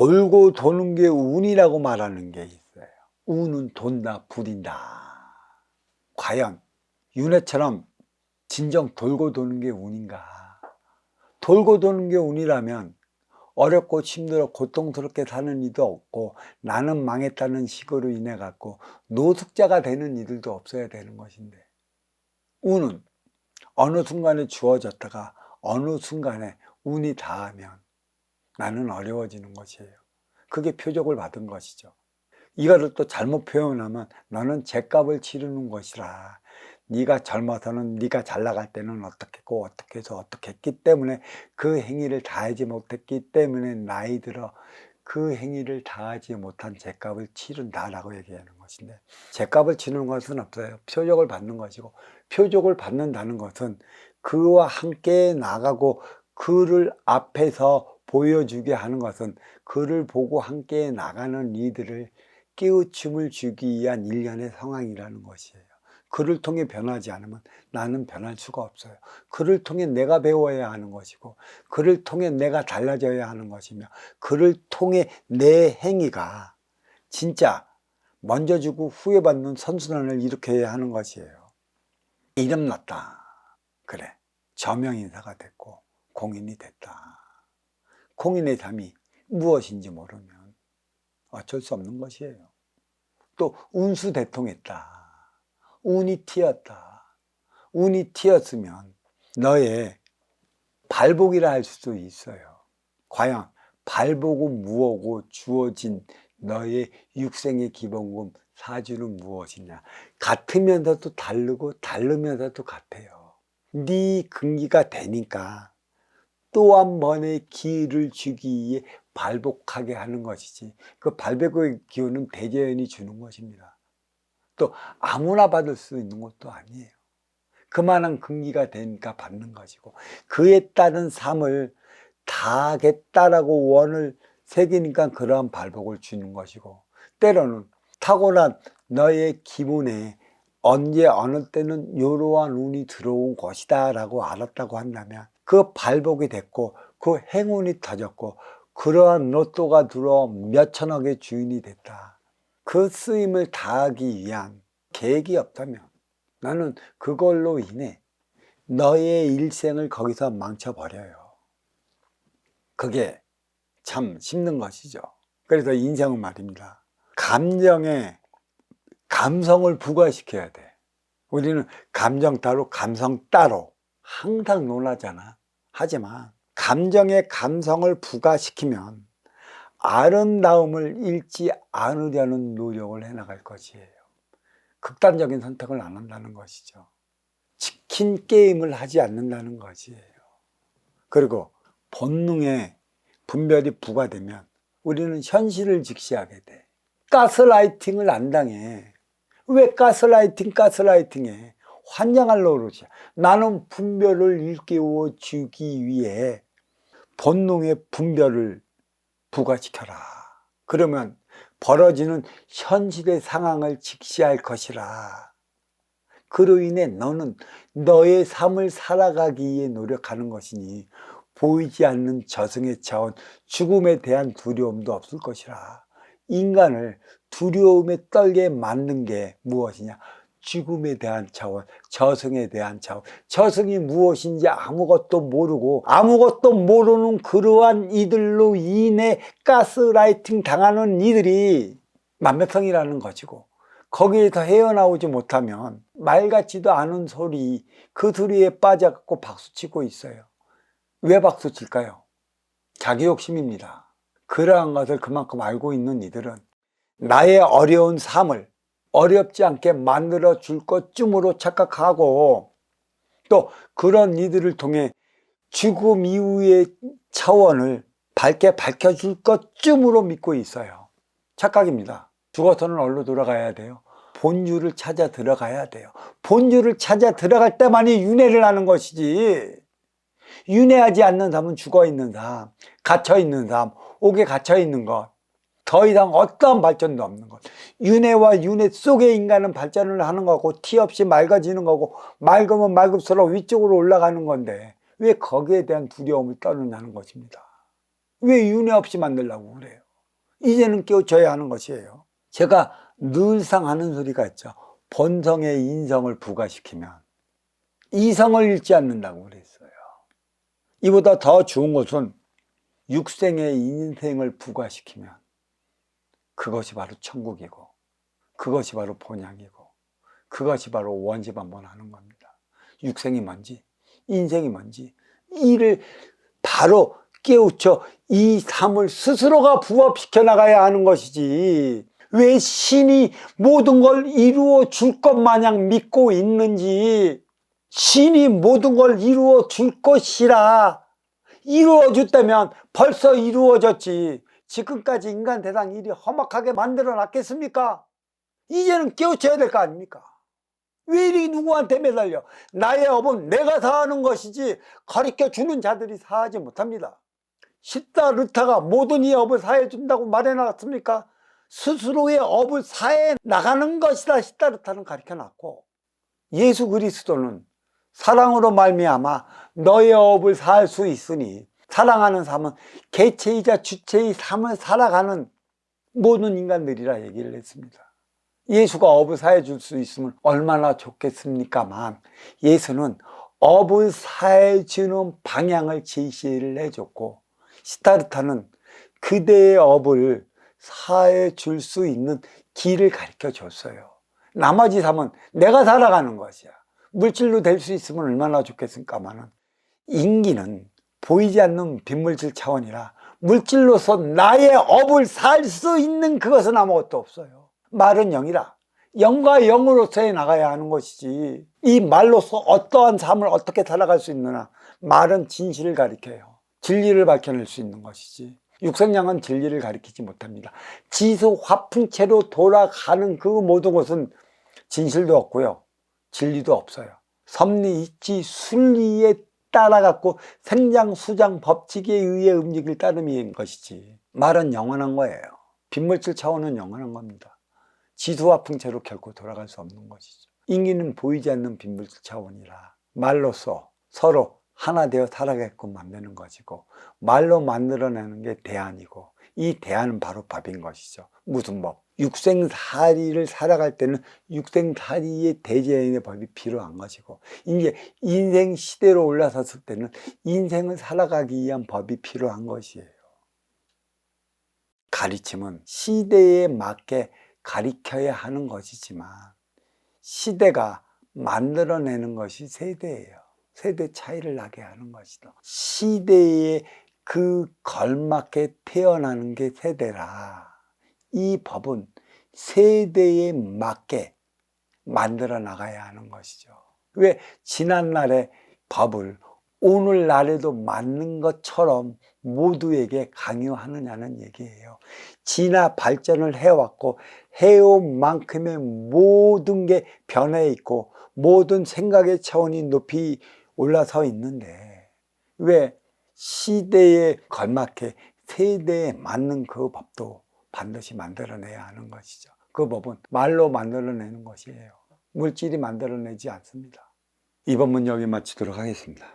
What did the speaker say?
돌고 도는 게 운이라고 말하는 게 있어요. 운은 돈다, 부린다. 과연 윤회처럼 진정 돌고 도는 게 운인가? 돌고 도는 게 운이라면 어렵고 힘들어 고통스럽게 사는 이도 없고 나는 망했다는 식으로 인해 갖고 노숙자가 되는 이들도 없어야 되는 것인데 운은 어느 순간에 주어졌다가 어느 순간에 운이 닿으면 나는 어려워지는 것이에요. 그게 표적을 받은 것이죠. 이거를 또 잘못 표현하면 너는 죄값을 치르는 것이라. 네가 젊어서는 네가 잘 나갈 때는 어떻게 했고 어떻게 해서 어떻게 했기 때문에 그 행위를 다하지 못했기 때문에 나이 들어 그 행위를 다하지 못한 죄값을 치른다라고 얘기하는 것인데 죄값을 치는 것은 없어요. 표적을 받는 것이고 표적을 받는다는 것은 그와 함께 나가고 그를 앞에서 보여주게 하는 것은 그를 보고 함께 나가는 이들을 깨우침을 주기 위한 일련의 상황이라는 것이에요. 그를 통해 변하지 않으면 나는 변할 수가 없어요. 그를 통해 내가 배워야 하는 것이고, 그를 통해 내가 달라져야 하는 것이며, 그를 통해 내 행위가 진짜 먼저 주고 후회 받는 선순환을 일으켜야 하는 것이에요. 이름 났다. 그래. 저명인사가 됐고, 공인이 됐다. 공인의 삶이 무엇인지 모르면 어쩔 수 없는 것이에요. 또 운수 대통했다. 운이 튀었다. 운이 튀었으면 너의 발복이라 할 수도 있어요. 과연 발복은 무엇고 주어진 너의 육생의 기본금 사주는 무엇이냐? 같으면서도 다르고 다르면서도 같아요. 네 근기가 되니까 또 한 번의 기회를 주기 위해 발복하게 하는 것이지. 그 발복의 기운은 대재연이 주는 것입니다. 또 아무나 받을 수 있는 것도 아니에요. 그만한 근기가 되니까 받는 것이고 그에 따른 삶을 다하겠다라고 원을 새기니까 그러한 발복을 주는 것이고 때로는 타고난 너의 기분에 언제 어느 때는 이러한 운이 들어온 것이다 라고 알았다고 한다면 그 발복이 됐고 그 행운이 터졌고 그러한 로또가 들어 몇천억의 주인이 됐다. 그 쓰임을 다하기 위한 계획이 없다면 나는 그걸로 인해 너의 일생을 거기서 망쳐버려요. 그게 참 힘든 것이죠. 그래서 인생은 말입니다. 감정에 감성을 부과시켜야 돼. 우리는 감정 따로, 감성 따로 항상 논하잖아. 하지만 감정에 감성을 부과시키면 아름다움을 잃지 않으려는 노력을 해나갈 것이에요. 극단적인 선택을 안 한다는 것이죠. 치킨 게임을 하지 않는다는 것이에요. 그리고 본능에 분별이 부과되면 우리는 현실을 직시하게 돼. 가스라이팅을 안 당해. 왜 가스라이팅, 가스라이팅해? 환장할 노릇이야. 나는 분별을 일깨워 주기 위해 본능의 분별을 부과시켜라. 그러면 벌어지는 현실의 상황을 직시할 것이라. 그로 인해 너는 너의 삶을 살아가기 위해 노력하는 것이니 보이지 않는 저승의 차원, 죽음에 대한 두려움도 없을 것이라. 인간을 두려움에 떨게 만든 게 무엇이냐? 죽음에 대한 차원, 저승에 대한 차원. 저승이 무엇인지 아무것도 모르고 아무것도 모르는 그러한 이들로 인해 가스라이팅 당하는 이들이 만몇성이라는 것이고 거기에서 헤어나오지 못하면 말 같지도 않은 소리 그 소리에 빠져갖고 박수치고 있어요. 왜 박수칠까요? 자기 욕심입니다. 그러한 것을 그만큼 알고 있는 이들은 나의 어려운 삶을 어렵지 않게 만들어 줄 것쯤으로 착각하고 또 그런 이들을 통해 죽음 이후의 차원을 밝게 밝혀줄 것쯤으로 믿고 있어요. 착각입니다. 죽어서는 얼로 돌아가야 돼요. 본유를 찾아 들어가야 돼요. 본유를 찾아 들어갈 때만이 윤회를 하는 것이지. 윤회하지 않는 삶은 죽어 있는 삶, 갇혀 있는 삶, 옥에 갇혀 있는 것. 더 이상 어떠한 발전도 없는 것. 윤회와 윤회 속의 인간은 발전을 하는 거고 티 없이 맑아지는 거고 맑으면 맑을수록 위쪽으로 올라가는 건데 왜 거기에 대한 두려움을 떠느냐는 것입니다. 왜 윤회 없이 만들려고 그래요? 이제는 깨우쳐야 하는 것이에요. 제가 늘상 하는 소리가 있죠. 본성의 인성을 부과시키면 이성을 잃지 않는다고 그랬어요. 이보다 더 좋은 것은 육생의 인생을 부과시키면 그것이 바로 천국이고 그것이 바로 본향이고 그것이 바로 원시반복하는 겁니다. 육생이 뭔지 인생이 뭔지 이를 바로 깨우쳐 이 삶을 스스로가 부합시켜 나가야 하는 것이지 왜 신이 모든 걸 이루어 줄 것 마냥 믿고 있는지 신이 모든 걸 이루어 줄 것이라 이루어 줬다면 벌써 이루어졌지 지금까지 인간 대상 일이 험악하게 만들어 놨겠습니까? 이제는 깨우쳐야 될 거 아닙니까? 왜 이리 누구한테 매달려? 나의 업은 내가 사하는 것이지 가르쳐 주는 자들이 사하지 못합니다. 시다 르타가 모든 이 업을 사해 준다고 말해 놨습니까? 스스로의 업을 사해 나가는 것이다 시다 르타는 가르쳐 놨고 예수 그리스도는 사랑으로 말미암아 너의 업을 살수 있으니 사랑하는 삶은 개체이자 주체의 삶을 살아가는 모든 인간들이라 얘기를 했습니다. 예수가 업을 사해 줄 수 있으면 얼마나 좋겠습니까만 예수는 업을 사해 주는 방향을 제시를 해줬고 시타르타는 그대의 업을 사해 줄 수 있는 길을 가르쳐 줬어요. 나머지 삶은 내가 살아가는 것이야. 물질로 될 수 있으면 얼마나 좋겠습니까만은 인기는 보이지 않는 빗물질 차원이라 물질로서 나의 업을 살 수 있는 그것은 아무것도 없어요. 말은 영이라 영과 영으로서의 나가야 하는 것이지 이 말로서 어떠한 삶을 어떻게 살아갈 수 있느냐 말은 진실을 가리켜요. 진리를 밝혀낼 수 있는 것이지 육성량은 진리를 가리키지 못합니다. 지수 화풍체로 돌아가는 그 모든 것은 진실도 없고요. 진리도 없어요. 섭리, 이치, 순리에 따라갖고 생장, 수장, 법칙에 의해 움직일 따름인 것이지. 말은 영원한 거예요. 빗물질 차원은 영원한 겁니다. 지수와 풍채로 결코 돌아갈 수 없는 것이죠. 인기는 보이지 않는 빗물질 차원이라 말로써 서로 하나 되어 살아가게끔 만드는 것이고 말로 만들어내는 게 대안이고 이 대안은 바로 법인 것이죠. 무슨 법? 육생살이를 살아갈 때는 육생살이의 대제인의 법이 필요한 것이고 이제 인생 시대로 올라섰을 때는 인생을 살아가기 위한 법이 필요한 것이에요. 가르침은 시대에 맞게 가리켜야 하는 것이지만 시대가 만들어내는 것이 세대예요. 세대 차이를 나게 하는 것이다. 시대에 그 걸맞게 태어나는 게 세대라. 이 법은 세대에 맞게 만들어 나가야 하는 것이죠. 왜 지난날의 법을 오늘날에도 맞는 것처럼 모두에게 강요하느냐는 얘기예요. 진화 발전을 해왔고 해온 만큼의 모든 게 변해 있고 모든 생각의 차원이 높이 올라서 있는데 왜 시대에 걸맞게 세대에 맞는 그 법도 반드시 만들어내야 하는 것이죠. 그 법은 말로 만들어내는 것이에요. 물질이 만들어내지 않습니다. 이번 문 여기 마치도록 하겠습니다.